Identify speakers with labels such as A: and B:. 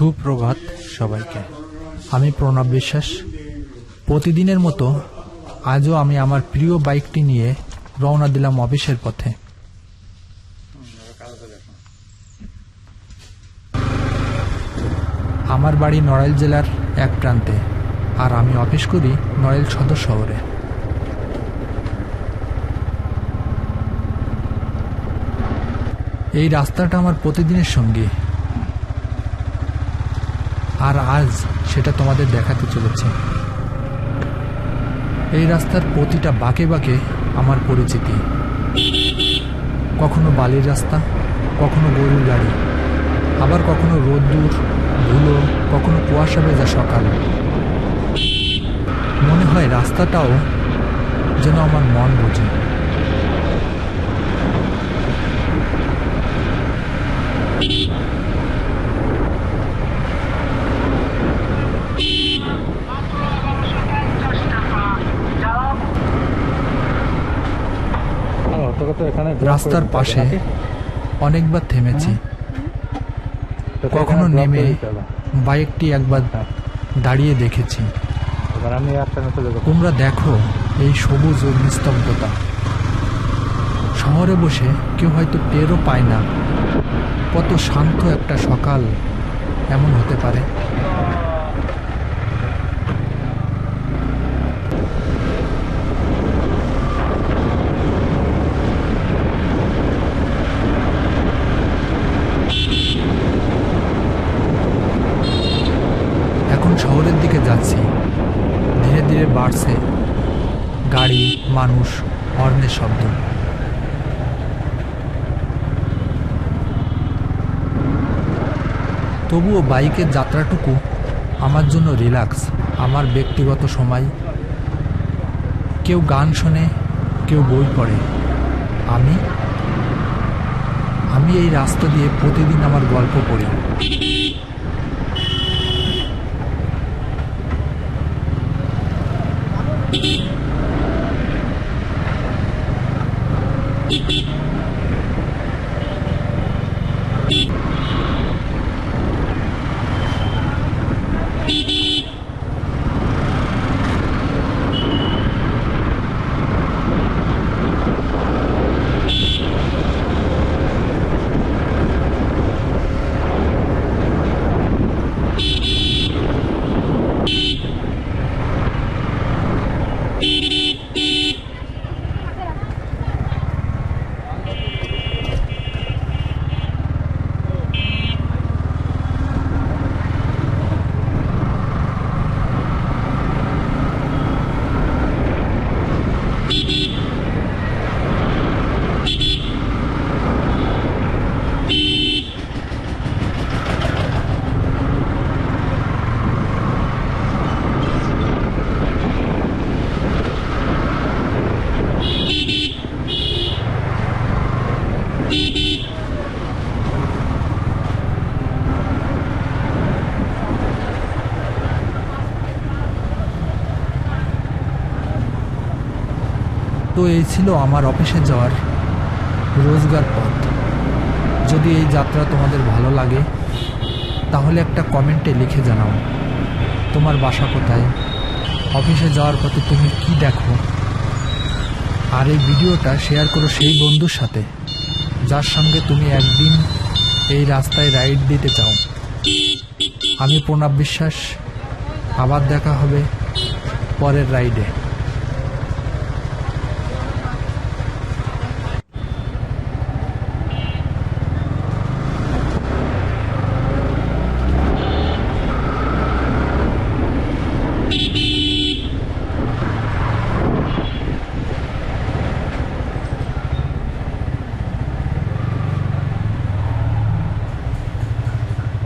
A: সুপ্রভাত সবাইকে। আমি প্রণব বিশ্বাস। প্রতিদিনের মতো আজও আমি আমার প্রিয় বাইকটি নিয়ে রওনা দিলাম অফিসের পথে। আমার বাড়ি নড়াইল জেলার এক প্রান্তে আর আমি অফিস করি নড়াইল সদর শহরে। এই রাস্তাটা আমার প্রতিদিনের সঙ্গী। আর আজ সেটা তোমাদের দেখাতে চলেছে। এই রাস্তার প্রতিটা বাঁকে বাঁকে আমার পরিচিতি। কখনো বালির রাস্তা, কখনো গরুর গাড়ি, আবার কখনো রোদ্দুর, ধুলো, কখনো কুয়াশা ভেজা সকাল। মনে হয় রাস্তাটাও যেন আমার মন বোঝে। রাস্তার পাশে অনেকবার থেমেছি। কখনো নেমে। বাইকটি একবার দাঁড়িয়ে দেখেছি। তোমরা দেখো এই সবুজ ও নিস্তব্ধতা। শহরে বসে কেউ হয়তো টেরও পায় না। কত শান্ত একটা সকাল এমন হতে পারে। বাড়ছে। গাড়ি, মানুষ হর্নের শব্দ। তবুও বাইকের যাত্রাটুকু আমার জন্য রিল্যাক্স, আমার ব্যক্তিগত সময়। কেউ গান শোনে, কেউ বই পড়ে। আমি? আমি এই রাস্তা দিয়ে প্রতিদিন আমার গল্প পড়ি। Beep. তো এই ছিল আমার অফিসে যাওয়ার রোজগার পথ। যদি এই যাত্রা তোমাদের ভালো লাগে, তাহলে একটা কমেন্টে লিখে জানাও, তোমার বাসা কোথায়, অফিসে যাওয়ার পথে তুমি কি দেখো। আর এই ভিডিওটা শেয়ার করো সেই বন্ধুর সাথে, যার সঙ্গে তুমি একদিন এই রাস্তায় রাইড দিতে চাও। আমি প্রণব বিশ্বাস, আবার দেখা হবে পরের রাইডে।